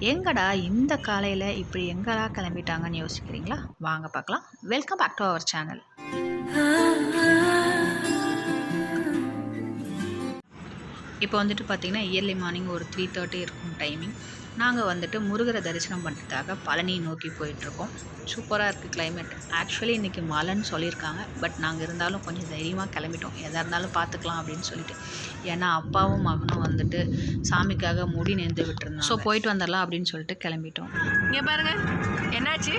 எங்கடா இந்த காலையில் இப்படி எங்கடா கிளம்பிட்டாங்கன்னு யோசிக்கிறீங்களா? வாங்க பார்க்கலாம். Welcome back to our channel இப்போ வந்துட்டு பார்த்தீங்கன்னா இயர்லி மார்னிங் ஒரு த்ரீ தேர்ட்டி இருக்கும் டைமிங் நாங்கள் வந்துட்டு முருகரை தரிசனம் பண்ணுறதுக்காக பழனி நோக்கி போயிட்டுருக்கோம். சூப்பராக இருக்குது கிளைமேட் ஆக்சுவலி இன்றைக்கி மழைன்னு சொல்லியிருக்காங்க. பட் நாங்கள் இருந்தாலும் கொஞ்சம் தைரியமாக கிளம்பிட்டோம். எதாக இருந்தாலும் பார்த்துக்கலாம் அப்படின்னு சொல்லிட்டு. ஏன்னா அப்பாவும் மகனும் வந்துட்டு சாமிக்காக முடி நேர்ந்து விட்டுருந்தோம் ஸோ போயிட்டு வந்துடலாம் அப்படின்னு சொல்லிட்டு கிளம்பிட்டோம். இங்கே பாருங்கள் என்னாச்சு?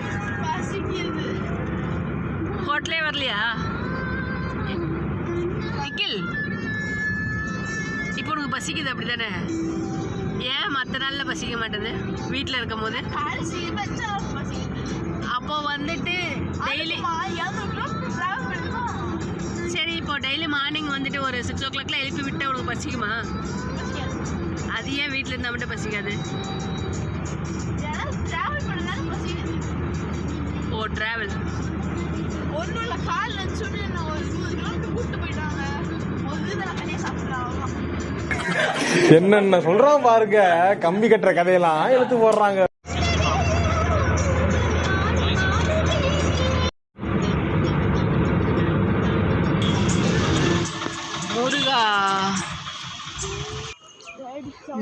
ஹோட்டலே வரலையா? நிக்கில் பசிக்குது அப்படி தானே ஏன் மற்ற நாளில் பசிக்க மாட்டேது? வீட்டில் இருக்கும் போது அப்போ வந்துட்டு டெய்லி சரி இப்போ டெய்லி மார்னிங் வந்துட்டு ஒரு சிக்ஸ் ஓ கிளாக்ல எழுப்பி விட்டா உனக்கு பசிக்குமா? அது ஏன் வீட்டில் இருந்தால் மட்டும் பசிக்காது? ஓ ட்ராவல் ஒன்றும் இல்லை கால் நினச்சோடனே என்ன ஒரு இருபது கிலோமீட்டர் கூப்பிட்டு போயிட்டாங்க ஒரு இதை நான் தனியாக சாப்பிட்றேன் என்னென்ன சொல்றான் பாருங்க கம்பி கட்டுற கதையெல்லாம் எடுத்து போடுறாங்க.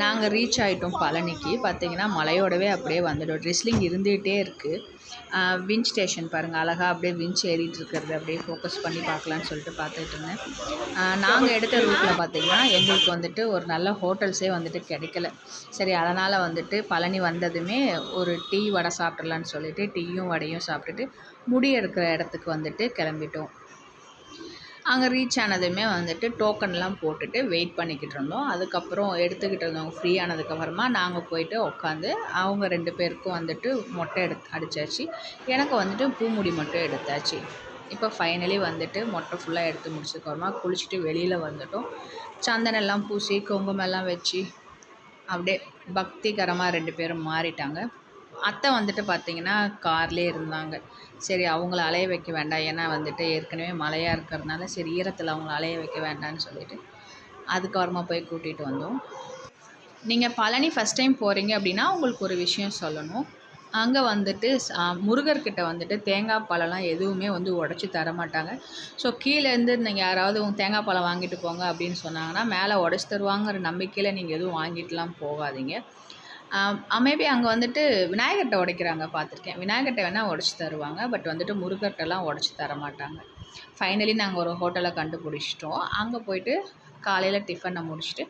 நாங்கள் ரீச் ஆகிட்டோம் பழனிக்கு. பார்த்தீங்கன்னா மலையோடவே அப்படியே வந்துடும் ட்ரிஸ்லிங் இருந்துகிட்டே இருக்குது விஞ்ச் ஸ்டேஷன் பாருங்கள் அழகாக அப்படியே விஞ்ச் ஏறிட்டு இருக்கிறது அப்படியே ஃபோக்கஸ் பண்ணி பார்க்கலான்னு சொல்லிட்டு பார்த்துட்டு இருந்தேன். நாங்கள் எடுத்த ரூட்டில் பார்த்தீங்கன்னா எங்களுக்கு வந்துட்டு ஒரு நல்ல ஹோட்டல்ஸே வந்துட்டு கிடைக்கல. சரி அதனால் வந்துட்டு பழனி வந்ததுமே ஒரு டீ வடை சாப்பிட்றலான்னு சொல்லிட்டு டீயும் வடையும் சாப்பிட்டுட்டு முடி எடுக்கிற இடத்துக்கு வந்துட்டு கிளம்பிட்டோம். அங்கே ரீச் ஆனதுமே வந்துட்டு டோக்கன்லாம் போட்டுட்டு வெயிட் பண்ணிக்கிட்டு இருந்தோம். அதுக்கப்புறம் எடுத்துக்கிட்டு இருந்தவங்க ஃப்ரீ ஆனதுக்கப்புறமா நாங்கள் போயிட்டு உட்காந்து அவங்க ரெண்டு பேருக்கும் வந்துட்டு மொட்டை எடுத்து அடித்தாச்சு எனக்கு வந்துட்டு பூமுடி மட்டும் எடுத்தாச்சு. இப்போ ஃபைனலி வந்துட்டு மொட்டை ஃபுல்லாக எடுத்து முடிச்சதுக்கப்புறமா குளிச்சுட்டு வெளியில் வந்துட்டோம். சந்தனெல்லாம் பூசி குங்குமெல்லாம் வச்சு அப்படியே பக்திகரமாக ரெண்டு பேரும் மாறிட்டாங்க. அத்தை வந்துட்டு பார்த்தீங்கன்னா கார்லேயே இருந்தாங்க. சரி அவங்கள அலைய வைக்க வேண்டாம். ஏன்னா வந்துட்டு ஏற்கனவே மழையாக இருக்கிறதுனால சரி ஈரத்தில் அவங்கள அலைய வைக்க வேண்டாம்னு சொல்லிட்டு அதுக்கப்புறமா போய் கூட்டிகிட்டு வந்தோம். நீங்கள் பழனி ஃபஸ்ட் டைம் போகிறீங்க அப்படின்னா உங்களுக்கு ஒரு விஷயம் சொல்லணும். அங்கே வந்துட்டு முருகர்கிட்ட வந்துட்டு தேங்காய் பழம்லாம் எதுவுமே வந்து உடச்சி தர மாட்டாங்க. ஸோ கீழேருந்து நீங்கள் யாராவது உங்கள் தேங்காய் பழம் வாங்கிட்டு போங்க அப்படின்னு சொன்னாங்கன்னா மேலே உடச்சி தருவாங்கிற நம்பிக்கையில் நீங்கள் எதுவும் வாங்கிட்டுலாம் போகாதீங்க. மேபி அங்கே வந்துட்டு விநாயகர்கிட்ட உடைக்கிறாங்க பார்த்துருக்கேன். விநாயகர்கிட்ட வேணால் உடச்சி தருவாங்க பட் வந்துட்டு முருகர்கிட்டலாம் உடச்சி தர மாட்டாங்க ஃபைனலி நாங்கள் ஒரு ஹோட்டலை கண்டுபிடிச்சிட்டோம். அங்கே போயிட்டு காலையில் டிஃபனை முடிச்சுட்டு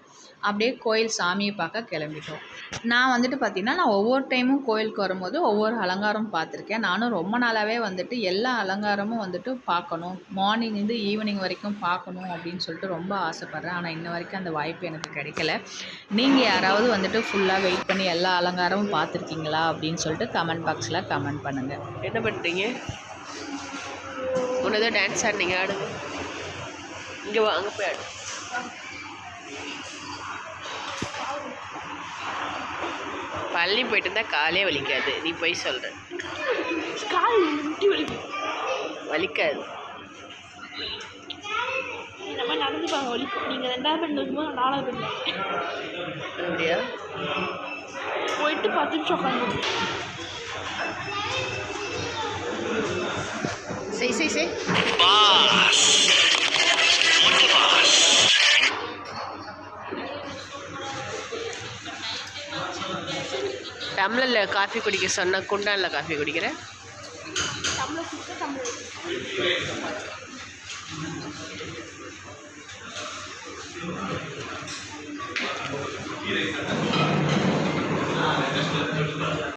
அப்படியே கோயில் சாமியை பார்க்க கிளம்பிட்டோம். நான் வந்துட்டு பார்த்திங்கன்னா நான் ஒவ்வொரு டைமும் கோயிலுக்கு வரும்போது ஒவ்வொரு அலங்காரம் பார்த்துருக்கேன். நானும் ரொம்ப நாளாகவே வந்துட்டு எல்லா அலங்காரமும் வந்துட்டு பார்க்கணும். மார்னிங் இருந்து ஈவினிங் வரைக்கும் பார்க்கணும் அப்படின்னு சொல்லிட்டு ரொம்ப ஆசைப்பட்றேன். ஆனால் இன்ன வரைக்கும் அந்த வாய்ப்பு எனக்கு கிடைக்கல. நீங்கள் யாராவது வந்துட்டு ஃபுல்லாக வெயிட் பண்ணி எல்லா அலங்காரமும் பார்த்துருக்கீங்களா அப்படின்னு சொல்லிட்டு கமெண்ட் பாக்ஸில் கமெண்ட் பண்ணுங்கள் என்ன பண்ணுறீங்க உன்னதோ டான்ஸ் ஆடினீங்க ஆடுங்க இங்கே வாங்க போய் ஆடு. பழனி போயிட்டு இருந்தா காலே வலிக்காது. நீ போய் சொல்ற. கால் வலிக்காது. மாதிரி நடந்து பாருங்க வலிக்கும். நீங்கள் ரெண்டாவது பெண் இருக்கும்போது நான் நாலாவது பெண் அப்படியா? போயிட்டு பத்து நிமிஷம் உட்காந்து செய் செய் செய். டம்ளரில் காஃபி குடிக்க சொன்னால் குண்டானில் காஃபி குடிக்கிறேன்